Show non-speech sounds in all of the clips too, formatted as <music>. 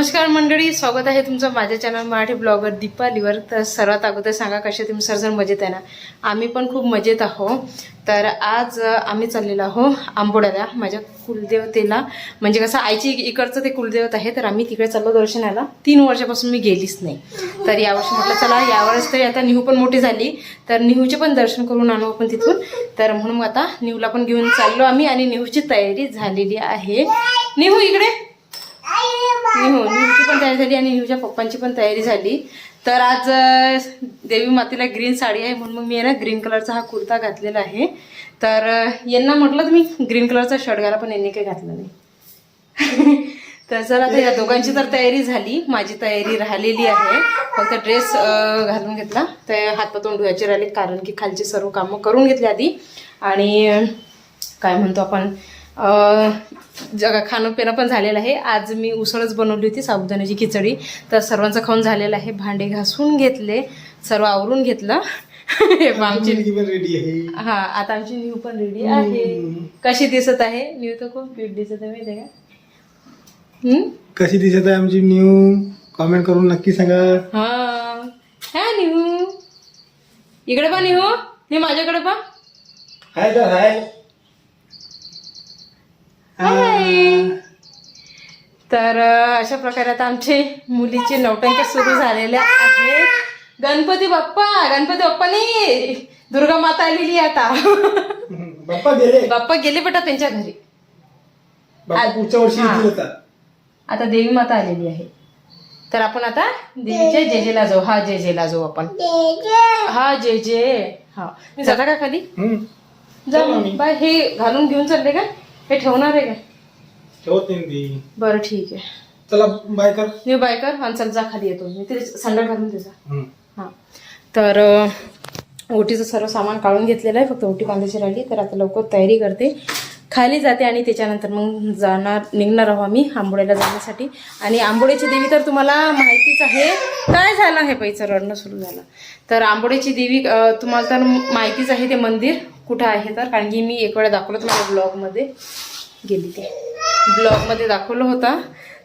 नमस्कार मंडळी स्वागत आहे तुमचं माझ्या चॅनल मराठी ब्लॉगर दीपालीवर. तर सर्वात अगोदर सांगा कसे तुम्ही सरसर मजेत आहे ना? आम्ही पण खूप मजेत आहो तर आज आम्ही चाललेलो आहो आंबोड्याला माझ्या कुलदेवतेला. म्हणजे कसं आईची इकडचं ते कुलदेवत आहे तर आम्ही तिकडे चाललो दर्शनाला. तीन वर्षापासून मी गेलीच नाही. तर यावर्षी म्हटलं चला यावेळेस तरी आता निहू पण मोठी झाली. तर निहूचे पण दर्शन करून आणू आपण तिथून. तर म्हणून मग आता निहूला पण घेऊन चाललो आम्ही आणि निहूची तयारी झालेली आहे. निहू इकडे. तयारी झाली आणि हिच्या पप्पांची पण तयारी झाली. तर आज देवी मातेला ग्रीन साडी आहे म्हणून मग मी आहे ना ग्रीन कलरचा हा कुर्ता घातलेला आहे. तर यांना म्हटलं तुम्ही ग्रीन कलरचा शर्ट घाला पण यांनी काही घातलं नाही. <laughs> तर जर आता या दोघांची तर तयारी झाली. माझी तयारी राहिलेली आहे. फक्त ड्रेस घालून घेतला. तर हातपातून धुवायचे राहिले कारण की खालची सर्व कामं करून घेतली आधी. आणि काय म्हणतो आपण जग खाणं पिणं पण झालेलं आहे. आज मी उसळच बनवली होती साबुदाण्याची खिचडी. तर सर्वांचं खाऊन झालेलं आहे. भांडे घासून घेतले सर्व आवरून घेतलं. हे आमची पण रेडी आहे. हा आता आमची न्यू पण रेडी आहे. कशी दिसत आहे? न्यू तर खूप क्यूट दिसत आहे माहिती का? हम्म? कशी दिसत आहे आमची न्यू कॉमेंट करून नक्की सांगा. हा. हा न्यू इकडे पा न्यू हे माझ्याकडे पा हाय तर हाय हाय. तर अशा प्रकारे आता आमचे मुलीचे नौटंकी सुरू झालेल्या आहेत. गणपती बाप्पा गणपती बाप्पा नाही दुर्गा माता आलेली आहे आता. बाप्पा गेले. बाप्पा गेले बेटा त्यांच्या घरी. पुढच्या वर्षी आता. देवी माता आलेली आहे. तर आपण आता देवीच्या जय जयला जाऊ. हा जय जयला जाऊ आपण. हा जय जय. हा. मी जाता का खाली. जा. बाय हे घालून घेऊन चालले का? हे ठेवणार आहे का? ठेवत बरं ठीक आहे. चला बाय कर. मी बाय कर. आणि चल जा खाली येतो. मी तिथे संडास घालून त्याचा. हां. तर ओटीचं सर्व सामान काढून घेतलेलं आहे. फक्त ओटी बांधायची राहिली. तर आता लवकर तयारी करते. खाली जाते आणि त्याच्यानंतर मग जाणार निघणार आहो आम्ही आंबोड्याला जाण्यासाठी. आणि आंबोड्याची देवी तर तुम्हाला माहितीच आहे. काय झालं हे पैचं रडणं सुरू झालं. तर आंबोड्याची देवी तुम्हाला तर माहितीच आहे ते मंदिर कुठं आहे तर. कारण की मी एक वेळा दाखवलं तुम्हाला ब्लॉगमध्ये गेली ते. ब्लॉगमध्ये दाखवलं होतं.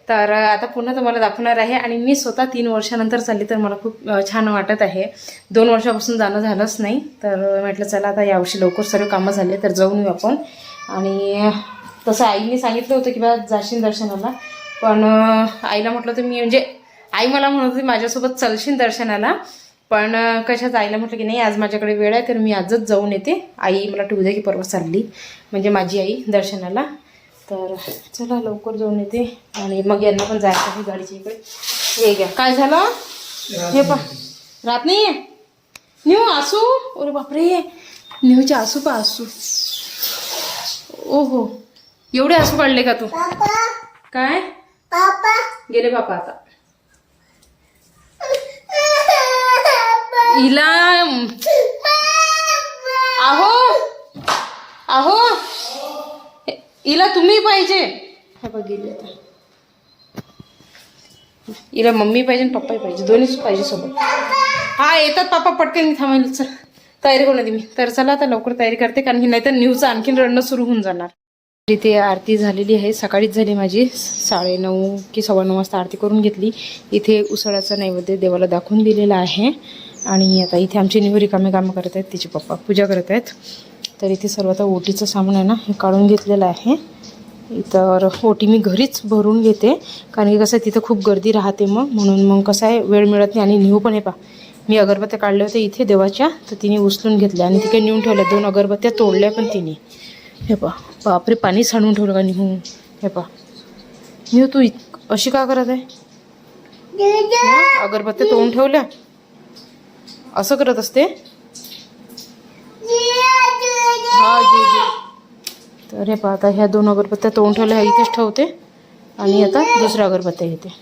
तर आता पुन्हा तुम्हाला दाखवणार आहे आणि मी स्वतः तीन वर्षानंतर चालली तर मला खूप छान वाटत आहे. दोन वर्षापासून जाणं झालंच नाही. तर म्हटलं चला आता यावर्षी लवकर सर्व कामं झाले तर जाऊन येऊ आपण. आणि तसं आईने सांगितलं होतं की बा जाशील दर्शनाला. पण आईला म्हटलं तर मी म्हणजे आई मला म्हणत होती माझ्यासोबत चलशील दर्शनाला. पण कशाच आईला म्हटलं की नाही आज माझ्याकडे वेळ आहे तर मी आजच जाऊन येते. आई मला उद्या की परवा चालली. म्हणजे माझी आई दर्शनाला. तर चला लवकर जाऊन येते. आणि मग यांना पण जायचं आहे गाडीच्या इकडे. हे घ्या. काय झालं? हे पा. रात नाही न्यू आसू? अरे बापरे. न्यूचे आसू पा आसू. ओहो. एवढे आसू काढले का तू? काय? गेले बापा आता. हिला आहो. आहो. हिला तुम्ही पाहिजे. हा बघ गेली आता. हिला मम्मी पाहिजे आणि पप्पाही पाहिजे. दोन्हीच पाहिजे सोबत. हा येतात पापा पटकन थांबायला चल तयारी करून मी. तर चला आता लवकर तयारी करते कारण की नाहीतर न्यूजचं आणखीन रडणं सुरू होऊन जाणार. इथे आरती झालेली आहे सकाळीच झाली माझी. साडेनऊ की सव्वा नऊ वाजता आरती करून घेतली. इथे उसळाचं नैवेद्य देवाला दाखवून दिलेलं आहे. आणि आता इथे आमची निवू रिकामे कामं करत आहेत तिचे पप्पा पूजा करत आहेत. तर इथे सर्व आता ओटीचं सामान आहे ना हे काढून घेतलेलं आहे. तर ओटी मी घरीच भरून घेते कारण की कसं आहे, तिथं खूप गर्दी राहते मग. म्हणून मग कसं आहे वेळ मिळत नाही. आणि निहू पण आहे पा मी अगरबत्त्या काढल्या होत्या इथे देवाच्या तर तिने उचलून घेतल्या. आणि तिकडे नेऊन ठेवल्या. दोन अगरबत्त्या तोडल्या पण तिने. हे पा बापरे पाणी सांडून ठेवलं का निहू? हे पा निहू तू इत अशी का करत आहे? हा, अगरबत्त्या तोडून ठेवल्या? असं करत असते? तर हे पाहता ह्या दोन अगरबत्त्या तोंड ठेवल्या इथेच ठेवते. आणि आता दुसऱ्या अगरबत्त्या घेते.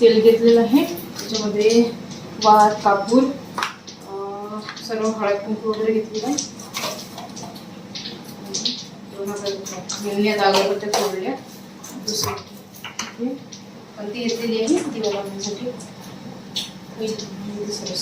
तेल घेतलेलं आहे. त्याच्यामध्ये वार कापूर सर्व हळद कुंकू वगैरे घेतलेलं आहे. दोन हजार दागरबत्त्या फोडल्या दुसरी पण ती घेतलेली आहे. ती लावण्यासाठी सर्व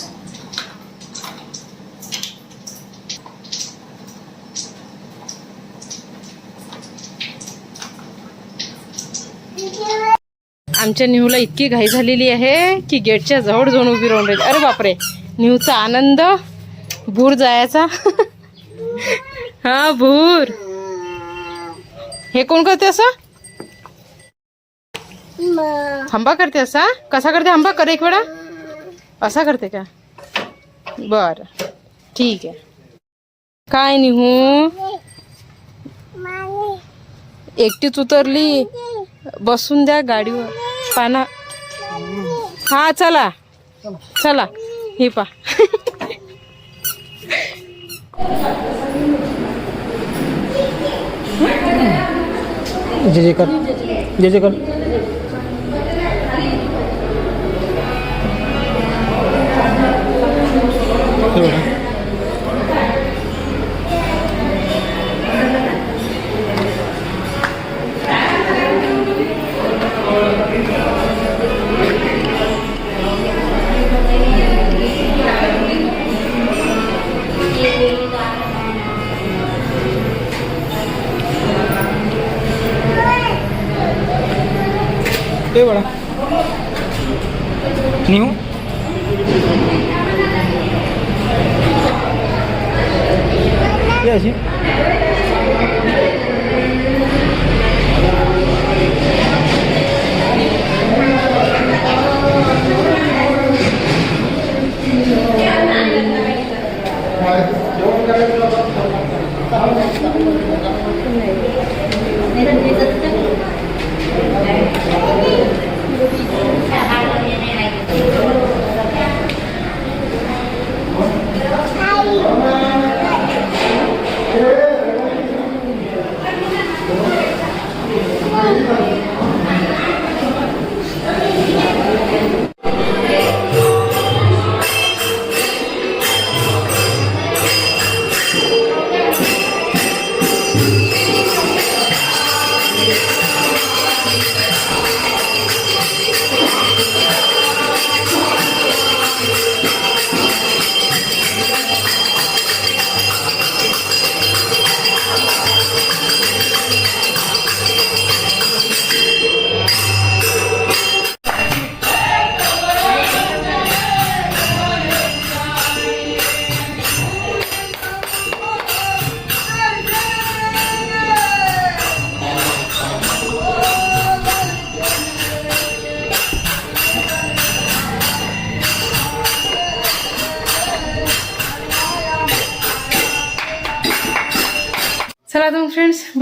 आमच्या निहूला इतकी घाई झालेली आहे की गेटच्या जवळ जाऊन उभी राहून राहिली. अरे बापरे निहूचा आनंद भूर जायचा. हा भूर. हे कोण करते असं? हंबा करते असा? कसा करते हंबा कर एक वेळा. असा करते का? बर. ठीक आहे. काय निहू? एकटीच उतरली. बसून द्या गाडीवर. पाना. हा चला. चला. हे पा. जे जे कर जे जे कर हे निहू ये अशी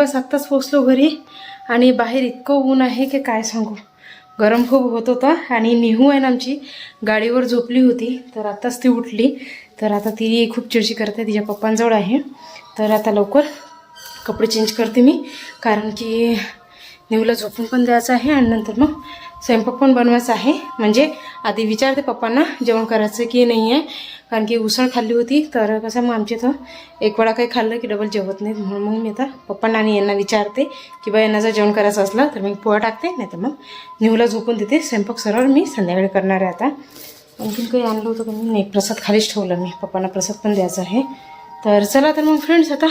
बस आत्ताच पोचलो घरी आणि बाहेर इतकं ऊन आहे की काय सांगू. गरम खूप होत होतं आणि निहू आहे ना आमची गाडीवर झोपली होती. तर आत्ताच ती उठली. तर आता ती खूप चिडची करते तिच्या पप्पांजवळ आहे. तर आता लवकर कपडे चेंज करते मी कारण की निहूला झोपून पण द्यायचं आहे आणि नंतर मग स्वयंपाक पण बनवायचा आहे. म्हणजे आधी विचारते पप्पांना जेवण करायचं की नाही आहे कारण की उसळ खाल्ली होती तर कसं मग आमच्या इथं एक वेळा काही खाल्लं की डबल जेवत नाहीत. म्हणून मग मी आता पप्पांना आणि यांना विचारते की बा यांना जर जेवण करायचं असलं तर मी पोहा टाकते नाही तर मग निहूला झोपून देते. स्वयंपाक सरळ मी संध्याकाळी करणार आहे आता. आणखीन काही आणलं होतं का मी? नाही प्रसाद खालीच ठेवलं मी. पप्पांना प्रसाद पण द्यायचा आहे. तर चला तर मग फ्रेंड्स आता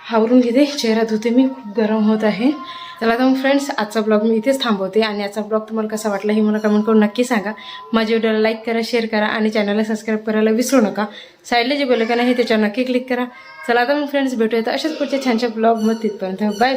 आवरून घेते. चेहरा धुते मी खूप गरम होत आहे. चला तर मग फ्रेंड्स आजचा ब्लॉग मी इथेच थांबवते आणि आजचा ब्लॉग तुम्हाला कसा वाटला हे मला कमेंट करून नक्की सांगा. माझ्या व्हिडिओला लाईक करा शेअर करा आणि चॅनलला सबस्क्राईब करायला विसरू नका. साईडला जे बेलकन आहे त्याच्यावर नक्की क्लिक करा. चला आता मग फ्रेंड्स भेटूया तर अशाच पुढच्या छानशा ब्लॉग मग तिथपर्यंत बाय